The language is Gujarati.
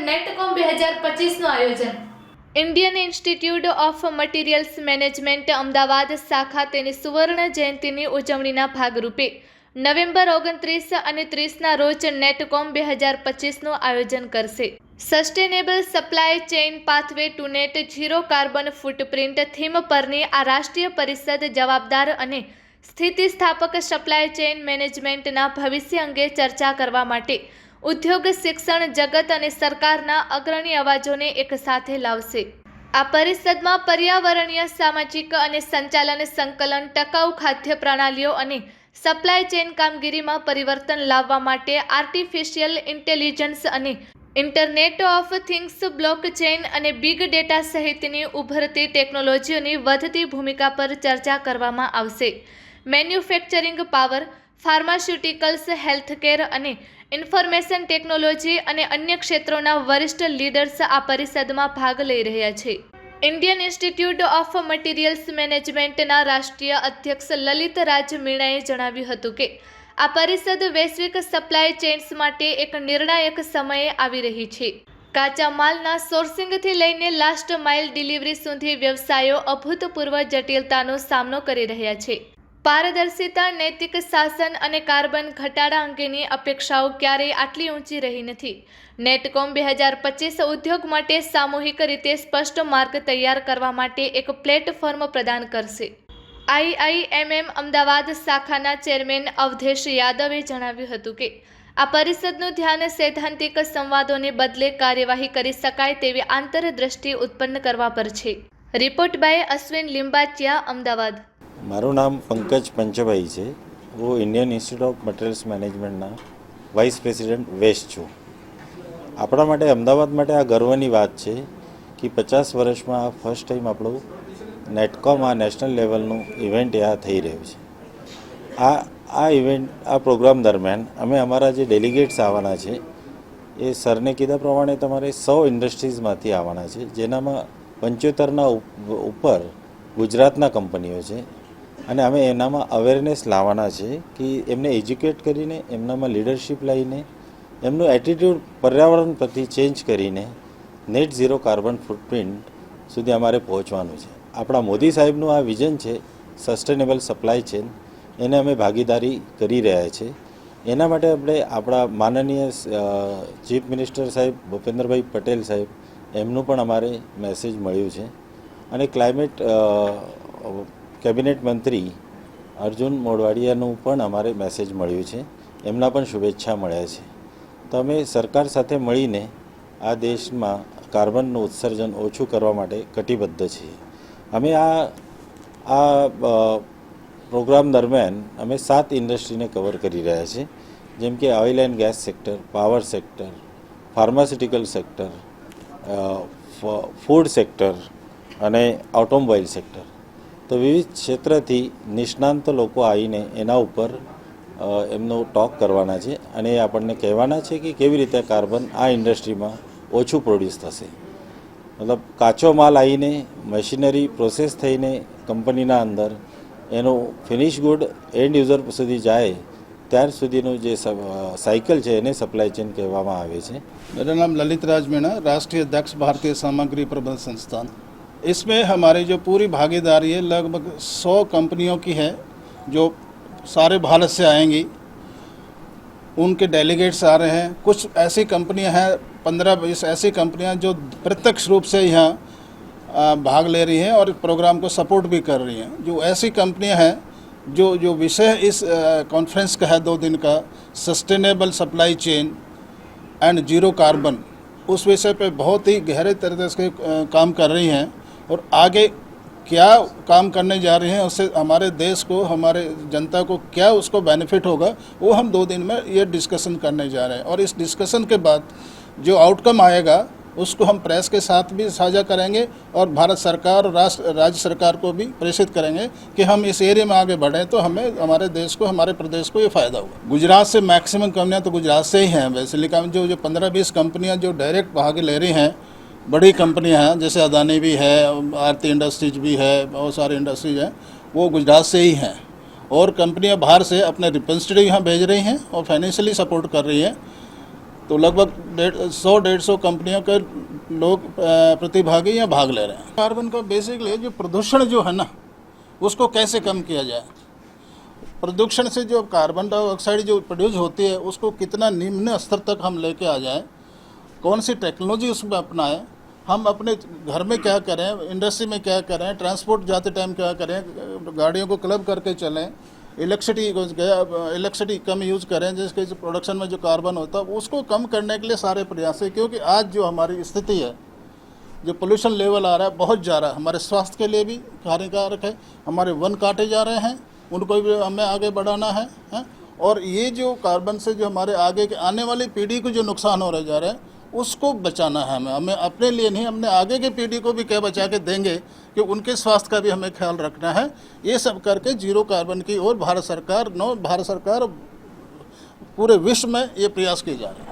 નેટકોમ બે હજાર પચીસનું આયોજન. Indian Institute of Materials Management Ahmedabad શાખા તેની સુવર્ણ જયંતિની ઉજવણીના ભાગરૂપે નવેમ્બર ઓગણત્રીસ અને ત્રીસના રોજ નેટકોમ બે હજાર પચીસનું આયોજન કરશે. Sustainable supply chain pathway to net zero carbon footprint theme પરની આ રાષ્ટ્રીય પરિષદ જવાબદાર અને સ્થિતિસ્થાપક સપ્લાય ચેઇન મેનેજમેન્ટના ભવિષ્ય અંગે ચર્ચા કરવા માટે ઉદ્યોગ, શિક્ષણ, જગત અને સરકારના અગ્રણી અવાજોને એક સાથે લાવશે. આ પરિષદમાં પર્યાવરણીય, સામાજિક અને સંચાલન સંકલન, ટકાઉ ખાદ્ય પ્રણાલીઓ અને સપ્લાય ચેઇન કામગીરીમાં પરિવર્તન લાવવા માટે આર્ટિફિશિયલ ઇન્ટેલિજન્સ અને internet of things, blockchain અને બિગ ડેટા સહિતની ઉભરતી ટેકનોલોજીઓની વધતી ભૂમિકા પર ચર્ચા કરવામાં આવશે. મેન્યુફેક્ચરિંગ પાવર, ફાર્માસ્યુટિકલ્સ, હેલ્થકેર અને ઇન્ફોર્મેશન ટેકનોલોજી અને અન્ય ક્ષેત્રોના વરિષ્ઠ લીડર્સ આ પરિષદમાં ભાગ લઈ રહ્યા છે. ઇન્ડિયન ઇન્સ્ટિટ્યૂટ ઓફ મટીરિયલ્સ મેનેજમેન્ટના રાષ્ટ્રીય અધ્યક્ષ લલિત રાજ મીણાએ જણાવ્યું હતું કે, આ પરિષદ વૈશ્વિક સપ્લાય ચેઇન્સ માટે એક નિર્ણાયક સમયે આવી રહી છે. કાચા માલના સોર્સિંગથી લઈને લાસ્ટ માઇલ ડિલિવરી સુધી વ્યવસાયો અભૂતપૂર્વ જટિલતાનો સામનો કરી રહ્યા છે. પારદર્શિતા, નૈતિક શાસન અને કાર્બન ઘટાડા અંગેની અપેક્ષાઓ ક્યારેય આટલી ઊંચી રહી નથી. નેટકોમ બે હજાર પચીસ ઉદ્યોગ માટે સામૂહિક રીતે સ્પષ્ટ માર્ગ તૈયાર કરવા માટે એક પ્લેટફોર્મ પ્રદાન કરશે. આઈઆઈએમએમ અમદાવાદ શાખાના ચેરમેન અવધેશ યાદવે જણાવ્યું હતું કે, આ પરિષદનું ધ્યાન સૈદ્ધાંતિક સંવાદોને બદલે કાર્યવાહી કરી શકાય તેવી આંતરદ્રષ્ટિ ઉત્પન્ન કરવા પર છે. Report by Ashwin Limbachiya, Ahmedabad. મારું નામ પંકજ પંચભાઈ છે. હું ઇન્ડિયન ઇન્સ્ટિટ્યૂટ ઓફ મટીરિયલ્સ મેનેજમેન્ટના વાઇસ પ્રેસિડેન્ટ વેસ્ટ છું. આપણા માટે, અમદાવાદ માટે આ ગર્વની વાત છે કે પચાસ વર્ષમાં આ ફર્સ્ટ ટાઈમ આપણું નેટકોમ આ નેશનલ લેવલનું ઇવેન્ટ આ થઈ રહ્યું છે. આ આ ઇવેન્ટ આ પ્રોગ્રામ દરમિયાન અમે અમારા જે ડેલિગેટ્સ આવવાના છે, એ સરને કીધા પ્રમાણે તમારે સો ઇન્ડસ્ટ્રીઝમાંથી આવવાના છે, જેનામાં પંચોતેરના ઉપર ગુજરાતના કંપનીઓ છે અને અમે એનામાં અવેરનેસ લાવવાના છે કે એમને એજ્યુકેટ કરીને, એમનામાં લીડરશિપ લઈને એમનું એટીટ્યૂડ પર્યાવરણ પ્રતિ ચેન્જ કરીને નેટ ઝીરો કાર્બન ફૂટપ્રિન્ટ સુધી અમારે પહોંચવાનું છે. આપણા મોદી સાહેબનું આ વિઝન છે સસ્ટેનેબલ સપ્લાય ચેન એને અમે ભાગીદારી કરી રહ્યા છીએ એના માટે આપણે આપણા માનનીય ચીફ મિનિસ્ટર સાહેબ ભૂપેન્દ્રભાઈ પટેલ સાહેબ, એમનું પણ અમારે મેસેજ મળ્યું છે. અને ક્લાઇમેટ કેબિનેટ મંત્રી અર્જુન મોડવાડિયાનું પણ અમારે મેસેજ મળ્યું છે. એમના પણ શુભેચ્છા મળ્યા છે. તો અમે સરકાર સાથે મળીને આ દેશમાં કાર્બનનું ઉત્સર્જન ઓછું કરવા માટે કટિબદ્ધ છીએ. અમે આ આ પ્રોગ્રામ દરમિયાન અમે સાત ઇન્ડસ્ટ્રીને કવર કરી રહ્યા છીએ. જેમ કે oil and gas sector power sector pharmaceutical sector food sector અને ઓટોમોબાઈલ સેક્ટર તો વિવિધ ક્ષેત્રથી નિષ્ણાંત લોકો આવીને એના ઉપર એમનો ટોક કરવાના છે અને એ આપણને કહેવાના છે કે કેવી રીતે કાર્બન આ ઇન્ડસ્ટ્રીમાં ઓછું પ્રોડ્યુસ થશે. મતલબ કાચો માલ આવીને મશીનરી પ્રોસેસ થઈને કંપનીના અંદર એનું ફિનિશ ગુડ એન્ડ યુઝર સુધી જાય, ત્યાર સુધીનું જે સાયકલ છે એને સપ્લાય ચેન કહેવામાં આવે છે. મારું નામ લલિત રાજ મીણા, રાષ્ટ્રીય અધ્યક્ષ ભારતીય સામગ્રી પ્રબંધ સંસ્થાન. इसमें हमारी जो पूरी भागीदारी है, लगभग सौ कंपनियों की है, जो सारे भारत से आएँगी। उनके डेलीगेट्स आ रहे हैं। कुछ ऐसी कंपनियाँ हैं, पंद्रह बीस ऐसी कंपनियाँ जो प्रत्यक्ष रूप से यहाँ भाग ले रही हैं और प्रोग्राम को सपोर्ट भी कर रही हैं। जो ऐसी कंपनियाँ हैं, जो जो विषय इस कॉन्फ्रेंस का है दो दिन का sustainable supply chain and zero carbon उस विषय पे बहुत ही गहरे तरीके से काम कर रही हैं। और आगे क्या काम करने जा रहे हैं, उससे हमारे देश को, हमारे जनता को क्या उसको बेनिफिट होगा, वो हम दो दिन में ये डिस्कशन करने जा रहे हैं। और इस डिस्कशन के बाद जो आउटकम आएगा, उसको हम प्रेस के साथ भी साझा करेंगे और भारत सरकार और राष्ट्र, राज्य सरकार को भी प्रेषित करेंगे कि हम इस एरिया में आगे बढ़ें तो हमें हमारे देश को, हमारे प्रदेश को ये फ़ायदा होगा। गुजरात से मैक्सिमम कंपनियाँ तो गुजरात से ही हैं, वैसे लेकिन जो जो पंद्रह बीस कंपनियाँ जो डायरेक्ट भाग ले रही हैं बड़ी कंपनियाँ हैं, जैसे अदानी भी है, आरती इंडस्ट्रीज़ भी है, बहुत सारी इंडस्ट्रीज़ हैं, वो गुजरात से ही हैं। और कंपनियाँ बाहर से अपने रिप्रेजेंटेटिव यहाँ भेज रही हैं और फाइनेंशियली सपोर्ट कर रही हैं। तो लगभग डेढ़, सौ डेढ़ सौ कंपनियों के लोग प्रतिभागी यहाँ भाग ले रहे हैं। कार्बन का बेसिकली जो प्रदूषण जो है ना, उसको कैसे कम किया जाए? प्रदूषण से जो कार्बन डाइऑक्साइड जो प्रोड्यूस होती है, उसको कितना निम्न स्तर तक हम लेके आ जाएँ? कौन सी टेक्नोलॉजी उसमें अपनाएँ? हम अपने घर में क्या करें इंडस्ट्री में क्या करें ट्रांसपोर्ट जाते टाइम क्या करें गाड़ियों को क्लब करके चलें इलेक्ट्रिसिटी इलेक्ट्रिसिटी कम यूज़ करें जिसके प्रोडक्शन में जो कार्बन होता है उसको कम करने के लिए सारे प्रयास है क्योंकि आज जो हमारी स्थिति है जो पोल्यूशन लेवल आ रहा है बहुत जा रहा है हमारे स्वास्थ्य के लिए भी हानिकारक है हमारे वन काटे जा रहे हैं उनको भी हमें आगे बढ़ाना है, है? और ये जो कार्बन से जो हमारे आगे के आने वाली पीढ़ी को जो नुकसान हो रहे जा रहे हैं उसको बचाना है हमें। हमें अपने लिए नहीं, हमने आगे की पीढ़ी को भी क्या बचा के देंगे कि उनके स्वास्थ्य का भी हमें ख्याल रखना है। ये सब करके ज़ीरो कार्बन की ओर भारत सरकार, नौ, भारत सरकार पूरे विश्व में ये प्रयास किए जा रहे हैं।